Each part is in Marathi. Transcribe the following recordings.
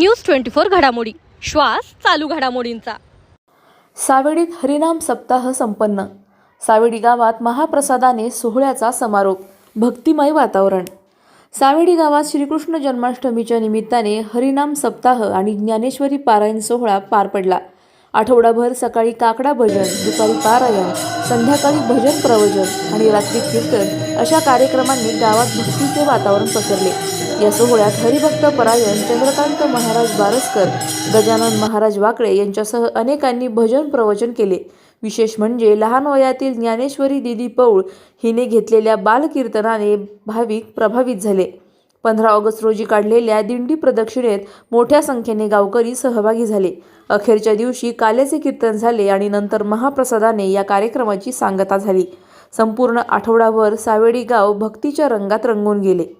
न्यूज ट्वेंटी फोर घडामोडी. श्वास चालू घडामोडींचा. सावेडीत हरिनाम सप्ताह संपन्न. सावेडी गावात महाप्रसादाने सोहळ्याचा समारोप भक्तिमय वातावरण. सावेडी गावात श्रीकृष्ण जन्माष्टमीच्या निमित्ताने हरिनाम सप्ताह आणि ज्ञानेश्वरी पारायण सोहळा पार पडला. आठवडाभर सकाळी काकडा भजन दुपारी पारायण संध्याकाळी भजन प्रवचन आणि रात्री कीर्तन अशा कार्यक्रमांनी गावात भक्तीचे वातावरण पसरले. या सोहळ्यात हरिभक्त परायण चंद्रकांत महाराज बारसकर गजानन महाराज वाकळे यांच्यासह अनेकांनी भजन प्रवचन केले. विशेष म्हणजे लहान वयातील ज्ञानेश्वरी दिदी पौळ हिने घेतलेल्या बालकीर्तनाने भाविक प्रभावित झाले. पंधरा ऑगस्ट रोजी काढलेल्या दिंडी प्रदक्षिणेत मोठ्या संख्येने गावकरी सहभागी झाले. अखेरच्या दिवशी काल्याचे कीर्तन झाले आणि नंतर महाप्रसादाने या कार्यक्रमाची सांगता झाली. संपूर्ण आठवडाभर सावेडी गाव भक्तीच्या रंगात रंगून गेले.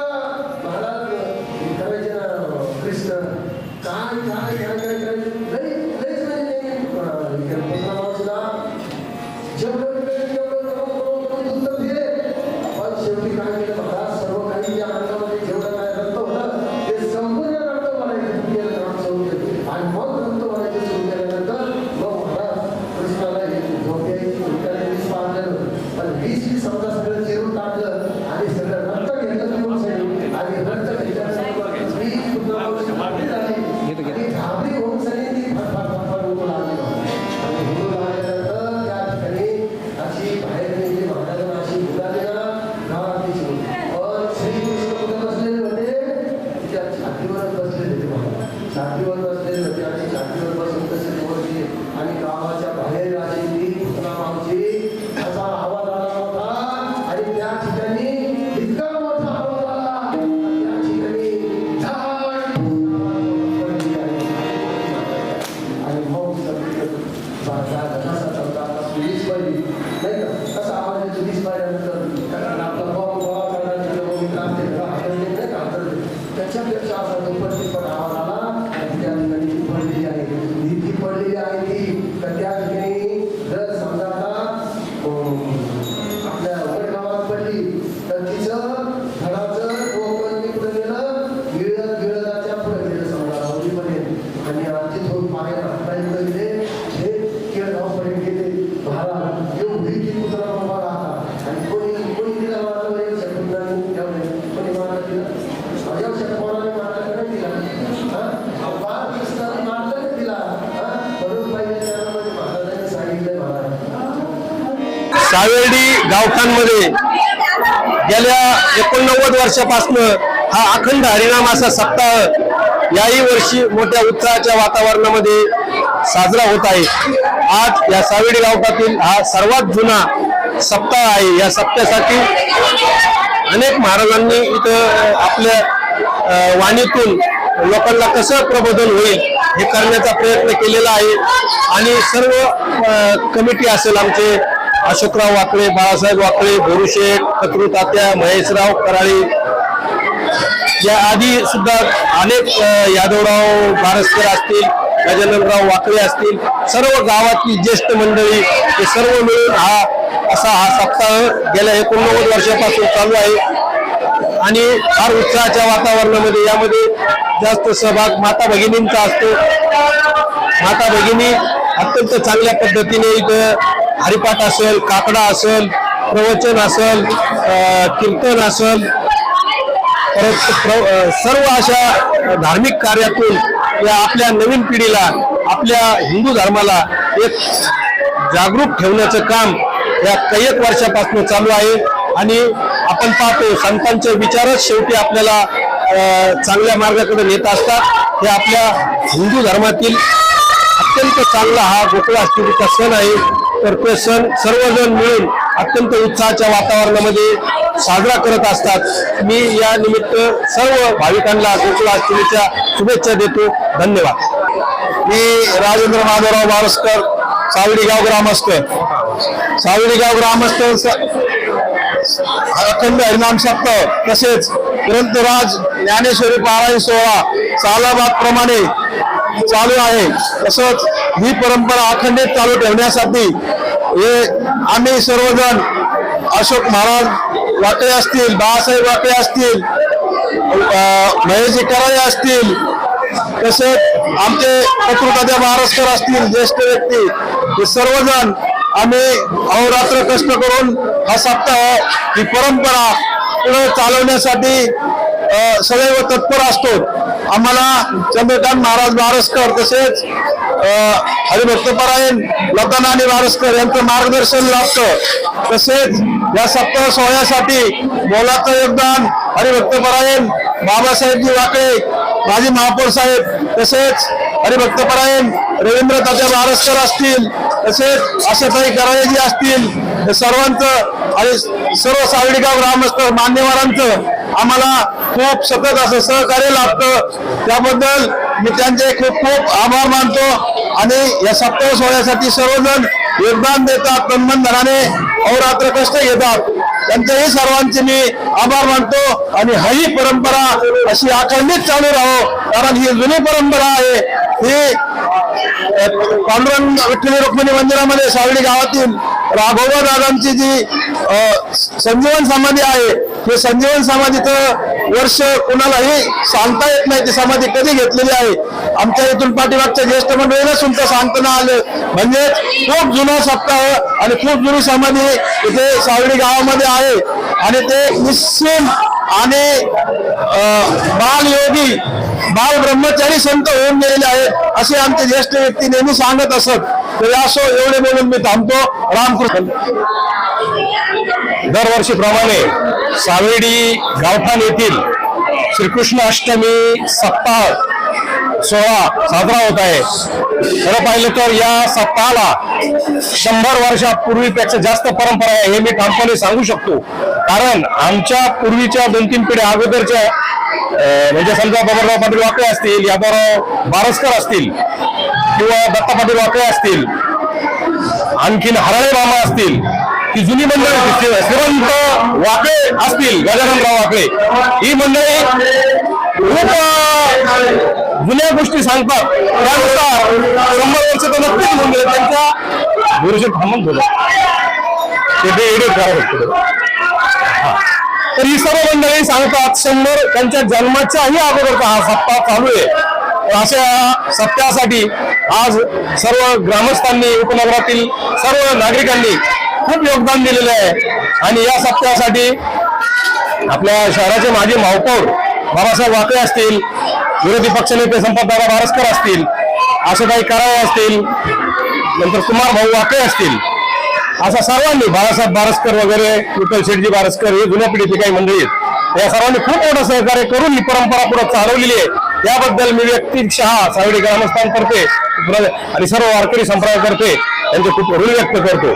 त्या छातीवरच बसलेले होते महाराज छातीवर बसलेले होते आणि छातीवर बसून तसे निवडले आणि गावाच्या बाहेर अशी ती पुतना असा आवाज आला होता. आणि त्या ठिकाणी इतका मोठा आवाज आला. त्या ठिकाणी आणि मग सगळीकडे बाजार कसा नाही का? कसा आवाज येतो पाहिल्यानंतर कारण आपला बॉम्ब गोळा करण्याचे लोक त्याच्यापेक्षा असा दुप्पटी पण आवाज सावेर्डी गावठाणमध्ये गेल्या एकोणनव्वद वर्षापासून हा अखंड हरिणाम असा सप्ताह याही वर्षी मोठ्या उत्साहाच्या वातावरणामध्ये साजरा होत आहे. आज या सावेडी गावकातील हा सर्वात जुना सप्ताह आहे. या सप्त्यासाठी अनेक महाराजांनी इथं आपल्या वाणीतून लोकांना कसं प्रबोधन होईल हे करण्याचा प्रयत्न केलेला आहे. आणि सर्व कमिटी असेल आमचे अशोकराव वाकळे बाळासाहेब वाकळे भोरुशेठ कत्रू तात्या महेशराव कराळे. या आधी सुद्धा अनेक यादवराव बारसकर असतील गजाननराव वाकळे असतील सर्व गावातली ज्येष्ठ मंडळी हे सर्व मिळून हा असा हा सप्ताह गेल्या एकोणनव्वद वर्षापासून चालू आहे. आणि फार उत्साहाच्या वातावरणामध्ये यामध्ये जास्त सहभाग माता भगिनींचा असतो. माता भगिनी अत्यंत चांगल्या पद्धतीने इथं हरिपाठ असेल काकडा असेल प्रवचन असेल कीर्तन असेल परत प्र- सर्व अशा धार्मिक कार्यातून या आपल्या नवीन पिढीला आपल्या हिंदू धर्माला एक जागरूक ठेवण्याचं काम या काही एक वर्षापासून चालू आहे. आणि आपण पाहतो संतांचे विचारच शेवटी आपल्याला चांगल्या मार्गाकडे नेत असतात. हे आपल्या हिंदू धर्मातील अत्यंत चांगला हा गोकुळाष्टमीचा सण आहे. तर सण सर्वजण मिळून अत्यंत उत्साहाच्या वातावरणामध्ये साजरा करत असतात. मी या निमित्त सर्व भाविकांना गोकुळाष्टमीच्या शुभेच्छा देतो. धन्यवाद. मी राजेंद्र माधवराव बारसकर सावडीगाव ग्रामस्थ. सावडीगाव ग्रामस्थ स- अखंड हरिनाम सप्ताह तसेच ग्रंथराज ज्ञानेश्वरी पारायण सोहळा सालाबाद प्रमाणे चालू आहे. तसंच ही परंपरा अखंडित चालू ठेवण्यासाठी हे आम्ही सर्वजण अशोक महाराज वाकळे असतील बाळासाहेब वाकळे असतील महेशजी कराळे असतील तसेच आमचे पत्रतात्या महाराष्ट्र असतील ज्येष्ठ व्यक्ती हे सर्वजण आम्ही अहोरात्र कष्ट करून हा सप्ताह ही परंपरा पुढे चालवण्यासाठी सदैव तत्पर असतो. आम्हाला चंद्रकांत महाराज बारसकर तसेच हरिभक्तपरायण लता नानी बारसकर यांचं मार्गदर्शन लाभतं तसेच या सप्ताह सोहळ्यासाठी मोलाचं योगदान हरिभक्तपरायण बाबासाहेबजी वाकळे माजी महापौर साहेब तसेच हरिभक्तपरायण रवींद्र तात्या बारसकर असतील तसेच आशाताई कराळेजी असतील सर्वांचं आणि सर्व सावडीगाव ग्रामस्थ मान्यवरांचं आम्हाला खूप सतत असं सहकार्य लाभतं. त्याबद्दल मी त्यांचे खूप खूप आभार मानतो. आणि या सप्ताह सोहळ्यासाठी सर्वजण योगदान देतात तन्मन धनाने अहोरात्र कष्ट घेतात. त्यांच्याही सर्वांचे मी आभार मानतो. आणि ही परंपरा अशी अखंडित चालू राहो कारण ही जुनी परंपरा आहे. ही पांडुरंग विठ्ठली रुक्मिणी मंदिरामध्ये सावळी गावातील राघोबा दादांची जी संजीवन समाधी आहे हे संजीवन समाधीचं वर्ष कुणालाही सांगता येत नाही. ती समाधी कधी घेतलेली आहे? आमच्या इथून पाठीमागच्या ज्येष्ठ मंडळीला सुद्धा सांगताना आलं. म्हणजे खूप जुना सप्ताह आणि खूप जुनी समाधी इथे सावळी गावामध्ये आहे. आणि ते निश्चिम आणि बाल बालयोगी बाल ब्रह्मचारी संत होऊन गेलेले आहेत. असे आमचे ज्येष्ठ व्यक्ती नेहमी सांगत असत. तर असो एवढे बोलून मी थांबतो. रामकृष्ण. दरवर्षीप्रमाणे सावेडी गावठाण येथील श्रीकृष्ण अष्टमी सप्ताह सोहळा साजरा होत आहे. खरं पाहिलं तर या सप्ताहाला शंभर वर्षापूर्वीपेक्षा जास्त परंपरा आहे हे मी ठामपणे सांगू शकतो. कारण आमच्या पूर्वीच्या दोन तीन पिढ्या अगोदरच्या म्हणजे समजा बाबाराव पाटील वाकळे असतील यादवराव बारसकर असतील किंवा दत्ता पाटील वाकळे असतील आणखीन हराळे मामा असतील ही जुनी मंडळी श्रीमंत वाकळे असतील गजाननराव वाकळे. ही मंडळी खूप जुन्या गोष्टी सांगतात. त्यानुसार शंभर वर्ष तर नक्कीच होऊन त्यांच्या गुरुजी थांबून बोला ते एडिट करावं तर ही सर्व मंडळी सांगतात शंभर त्यांच्या जन्माच्याही अगोदरचा हा सप्ताह चालू आहे. अशा सप्ताहासाठी आज सर्व ग्रामस्थांनी उपनगरातील सर्व नागरिकांनी खूप योगदान दिलेलं आहे. आणि या सप्ताहासाठी आपल्या शहराचे माजी महापौर बाबासाहेब वाकळे असतील विरोधी पक्षनेते संपतदादा बारसकर असतील आशाताई करावे असतील नंतर कुमार भाऊ वाकळे असतील. असा सर्वांनी बाळासाहेब बारसकर वगैरे विठ्ठल शेठजी बारसकर हे जुन्या पिढीचे काही मंडळी आहेत. या सर्वांनी खूप मोठं सहकार्य करून ही परंपरा पुढे चालवलेली आहे. त्याबद्दल मी व्यक्ती शहा सावडी ग्रामस्थांतर्फे आणि सर्व वारकरी संप्रदायातर्फे त्यांचे खूप ऋण व्यक्त करतो.